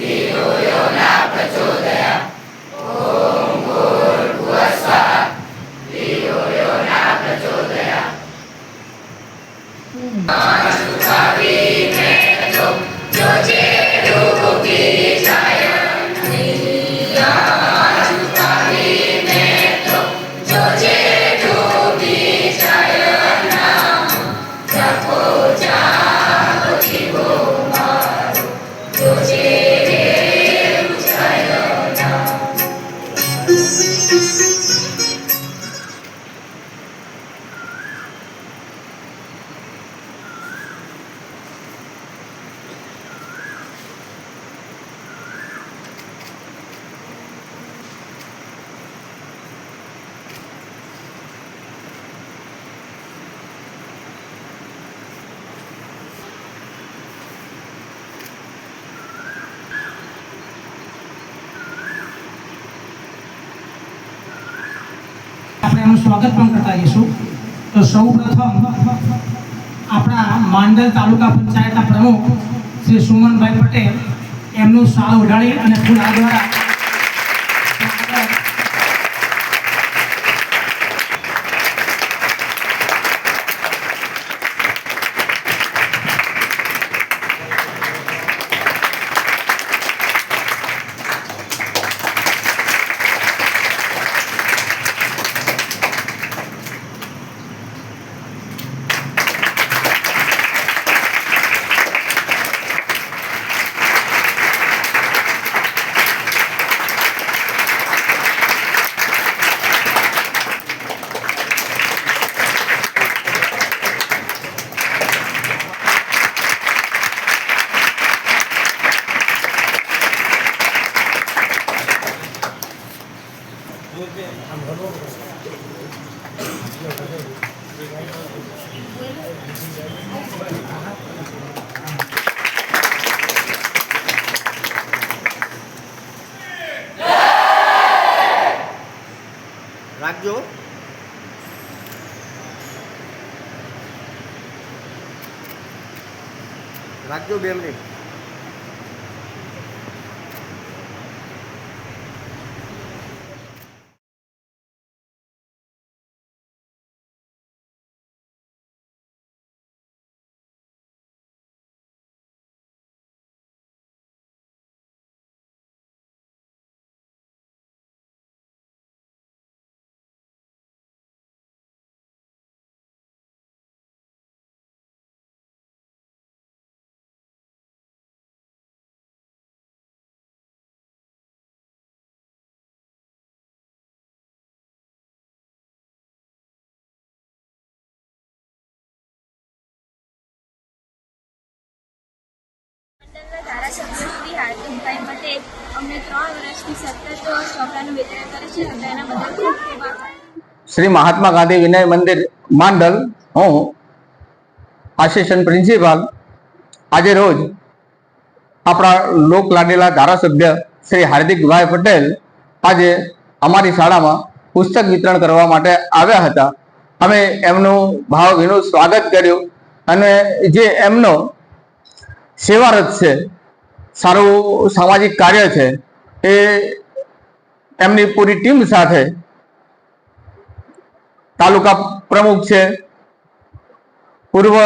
He who will not put to death. શાળાનું સ્વાગત પણ કરતા જઈશું તો સૌ પ્રથમ આપણા માંડલ તાલુકા પંચાયતના પ્રમુખ શ્રી સુમનભાઈ પટેલ એમનું શાળ ઉડાડી અને ફૂલ દ્વારા রাখજો রাখજો বেলনি શ્રી હાર્દિકભાઈ પટેલ અમને ત્રણ વર્ષથી સતત ચોપડાનું વિતરણ કરે છે. તેના બદલ ખૂબ ખૂબ શ્રી મહાત્મા ગાંધી વિનય મંદિર માંડલ. હું આસિસ્ટન્ટ પ્રિન્સિપાલ. આજે રોજ આપણા લોક લાડેલા ધારાસભ્ય શ્રી હાર્દિકભાઈ પટેલ આજે અમારી શાળામાં પુસ્તક વિતરણ કરવા માટે આવ્યા હતા. અમે એમનું ભાવભીનું સ્વાગત કર્યું અને જે એમનો સેવારત છે સારું સામાજિક કાર્ય છે એ એમની પૂરી ટીમ સાથે તાલુકા પ્રમુખ છે, પૂર્વ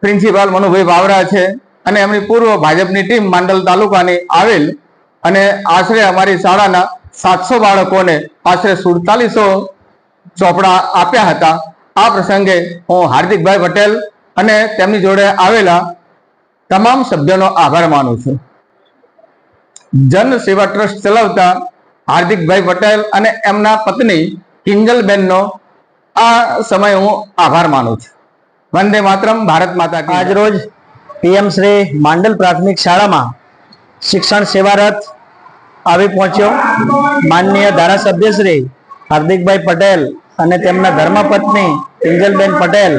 પ્રિન્સિપાલ મનુભાઈ બાવરા છે અને એમની પૂર્વ ભાજપની ટીમ માંડલ તાલુકાની આવેલ અને આશરે અમારી શાળાના સાતસો બાળકોને આશરે સુડતાલીસો ચોપડા આપ્યા હતા. આ પ્રસંગે હું હાર્દિકભાઈ પટેલ અને તેમની જોડે આવેલા તમામ સભ્યોનો આભાર માનું છું. જન સેવા ટ્રસ્ટ ચલાવતા હાર્દિકભાઈ પટેલ અને એમના પત્ની કિંજલબેનનો આ સમય હું આભાર માનું છું. વંદે માતરમ ભારત માતા આજ રોજ પીએમ શ્રી માંડલ પ્રાથમિક શાળામાં શિક્ષણ સેવારત આવી પહોંચ્યો. માનનીય ધારાસભ્ય શ્રી હાર્દિકભાઈ પટેલ અને તેમના ધર્મપત્ની કિંજલબેન પટેલ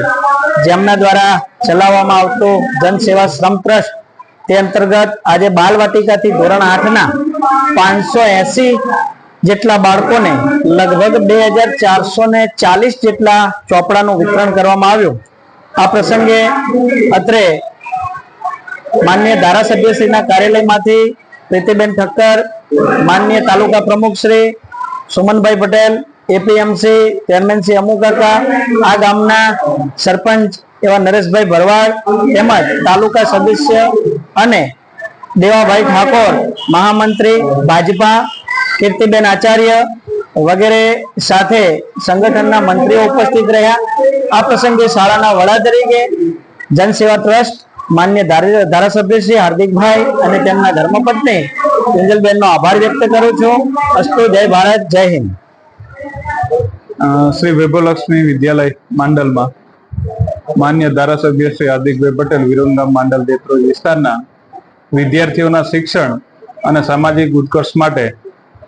જેમના દ્વારા ચલાવવામાં આવતો જનસેવા શ્રમ ટ્રસ્ટ તે અંતર્ગત આજે બાલવાટિકાથી ધોરણ આઠના પાંચસો એસી જેટલા બાળકોને લગભગ બે હજાર ચારસો ને ચાલીસ જેટલા ચોપડાનું વિતરણ કરવામાં આવ્યું. આ પ્રસંગે અત્રે માન્ય ધારાસભ્યશ્રીના કાર્યાલયમાંથી પ્રીતિબેન ઠક્કર, માન્ય તાલુકા પ્રમુખ શ્રી સુમનભાઈ પટેલ એપીએમસી ચેરમેનસી અમુકાકા આ ગામના સરપંચ એવા નરેશભાઈ ભરવાડ તેમજ તાલુકા સદસ્ય અને દેવાભાઈ ઠાકોર, મહામંત્રી, ભાજપા, કીર્તિબેન આચાર્ય વગેરે સાથે સંગઠનના મંત્રીઓ ઉપસ્થિત રહ્યા. આ પ્રસંગે શાળાના વડા તરીકે જનસેવા ટ્રસ્ટ માન્ય ધારા- ધારાસભ્ય શ્રી હાર્દિકભાઈ અને તેમના ધર્મપત્ની કિંજલબેનનો આભાર વ્યક્ત કરું છું. અસ્તુ, જય ભારત, જય હિન્દ. શ્રી વૈભવલક્ષ્મી વિદ્યાલય માંડલમાં માન્ય ધારાસભ્ય શ્રી હાર્દિકભાઈ પટેલ, વિરમગામ માંડલ દેત્રોજ વિસ્તારના વિદ્યાર્થીઓના શિક્ષણ અને સામાજિક ઉત્કર્ષ માટે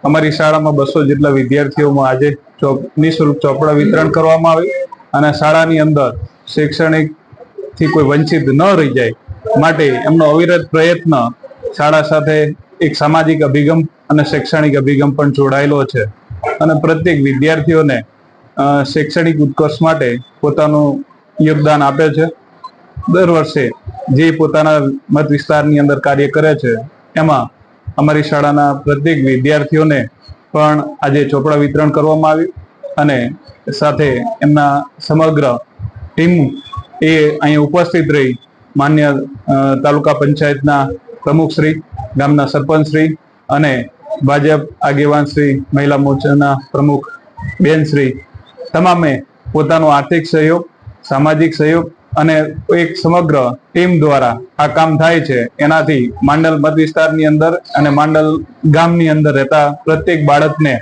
અમારી શાળામાં બસો જેટલા વિદ્યાર્થીઓમાં આજે નિઃશુલ્ક ચોપડા વિતરણ કરવામાં આવ્યું અને શાળાની અંદર શૈક્ષણિકથી કોઈ વંચિત ન રહી જાય માટે એમનો અવિરત પ્રયત્ન શાળા સાથે એક સામાજિક અભિગમ અને શૈક્ષણિક અભિગમ પણ જોડાયેલો છે. અને પ્રત્યેક વિદ્યાર્થીઓને શૈક્ષણિક ઉત્કર્ષ માટે પોતાનું યોગદાન આપે છે. દર વર્ષે જે પોતાના મત વિસ્તારની અંદર કાર્ય કરે છે, એમાં અમારી શાળાના પ્રત્યેક વિદ્યાર્થીઓને પણ આજે ચોપડા વિતરણ કરવામાં આવ્યું અને સાથે એમના સમગ્ર ટીમ એ અહીં ઉપસ્થિત રહી. માન્ય તાલુકા પંચાયતના પ્રમુખશ્રી ગામના સરપંચશ્રી અને ભાજપ આગેવાન શ્રી, મહિલા મોરચાના પ્રમુખ બેનશ્રી તમામે પોતાનો આર્થિક સહયોગ, સામાજિક સહયોગ અને એક સમગ્ર ટીમ દ્વારા આ કામ થાય છે. એનાથી માંડલ મત વિસ્તારની અંદર અને માંડલ ગામની અંદર રહેતા પ્રત્યેક બાળકને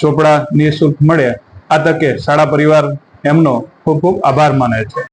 ચોપડા નિઃશુલ્ક મળે. આ તકે શાળા પરિવાર એમનો ખૂબ ખૂબ આભાર માને છે.